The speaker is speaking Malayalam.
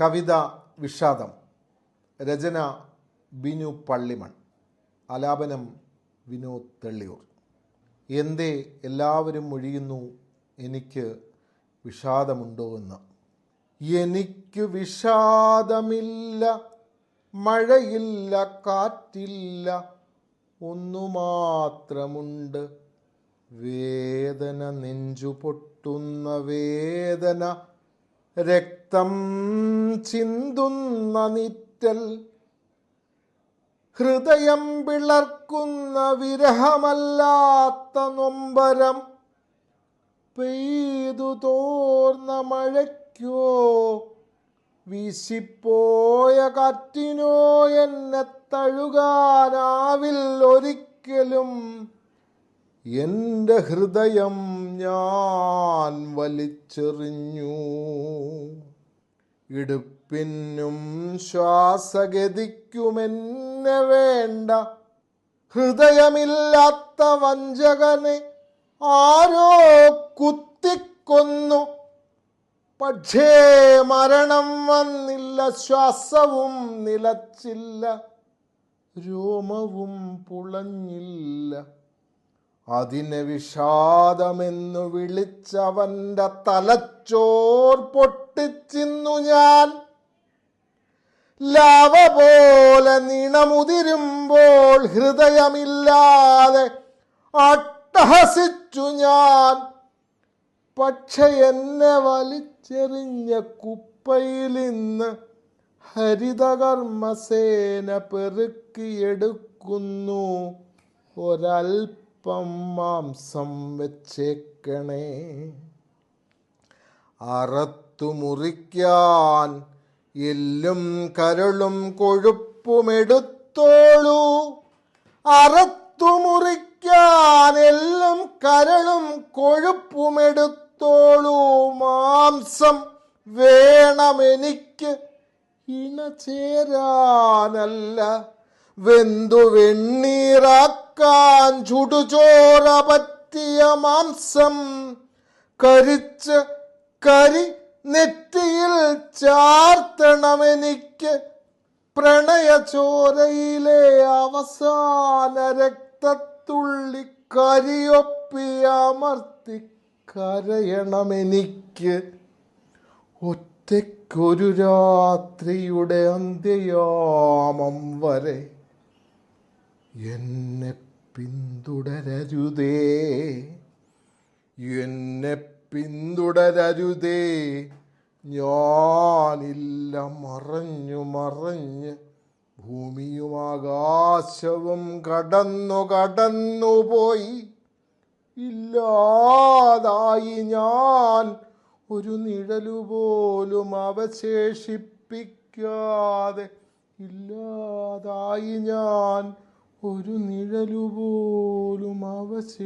കവിത വിഷാദം. രചന ബിനു പള്ളിമൺ. ആലാപനം വിനോദ് തെള്ളിയൂർ. എന്തേ എല്ലാവരും ഒഴിയുന്നു എനിക്ക് വിഷാദമുണ്ടോ എന്ന്. എനിക്ക് വിഷാദമില്ല മഴയില്ല കാറ്റില്ല ഒന്നു മാത്രമുണ്ട് വേദന നെഞ്ചു പൊട്ടുന്ന വേദന രക്തം ചിന്തുന്ന നിറ്റൽ ഹൃദയം പിളർക്കുന്ന വിരഹമല്ലാത്ത നൊമ്പരം പെയ്തു തോർന്ന മഴയ്ക്കോ വീശിപ്പോയ കാറ്റിനോ എന്നെ തഴുകാനാവിൽ ഒരിക്കലും എന്റെ ഹൃദയം ഞാൻ വലിച്ചെറിഞ്ഞു. ഇടുപ്പിനും ശ്വാസഗതിക്കുമെന്നെ വേണ്ട. ഹൃദയമില്ലാത്ത വഞ്ചകനെ ആരോ കുത്തിക്കൊന്നു. പക്ഷേ മരണം വന്നില്ല ശ്വാസവും നിലച്ചില്ല രോമവും പുളഞ്ഞില്ല. അതിനെ വിഷാദമെന്നു വിളിച്ചവന്റെ തലച്ചോർ പൊട്ടിച്ചിന്നു ഞാൻ. ലാവ പോലെ നിണമുതിരുമ്പോൾ ഹൃദയമില്ലാതെ അട്ടഹസിച്ചു ഞാൻ. പക്ഷെ എന്നെ വലിച്ചെറിഞ്ഞ കുപ്പയിൽ ഇന്ന് ഹരിതകർമ്മസേന പെറുക്കിയെടുക്കുന്നു. ഒരൽപ്പം മാംസം വെച്ചേക്കണേ. അറത്തു മുറിക്കാൻ എല്ലും കരളും കൊഴുപ്പുമെടുത്തോളൂ. അറത്തു മുറിക്കാൻ എല്ലും കരളും കൊഴുപ്പുമെടുത്തോളൂ. മാംസം വേണമെനിക്ക് ഇണ ചേരാനല്ല വെന്തു വെണ്ണീറാക്കാൻ ചുടുചോറ പറ്റിയ മാംസം കരിച്ച് കരി നെറ്റിയിൽ ചാർത്തണമെനിക്ക് പ്രണയചോരയിലെ അവസാന രക്തത്തുള്ളി കരിയൊപ്പി അമർത്തി കരയണമെനിക്ക്. ഒറ്റയ്ക്കൊരു രാത്രിയുടെ അന്ത്യയാമം വരെ എന്നെ പിന്തുടരരുതേ. എന്നെ പിന്തുടരരുതേ. ഞാനില്ല മറഞ്ഞു മറഞ്ഞ് ഭൂമിയും ആകാശവും കടന്നു കടന്നു പോയി. ഇല്ലാതായി ഞാൻ ഒരു നിഴലുപോലും അവശേഷിപ്പിക്കാതെ ഇല്ലാതായി ഞാൻ ഒരു നിഴലു പോലും അവശേഷിപ്പിക്കാതെ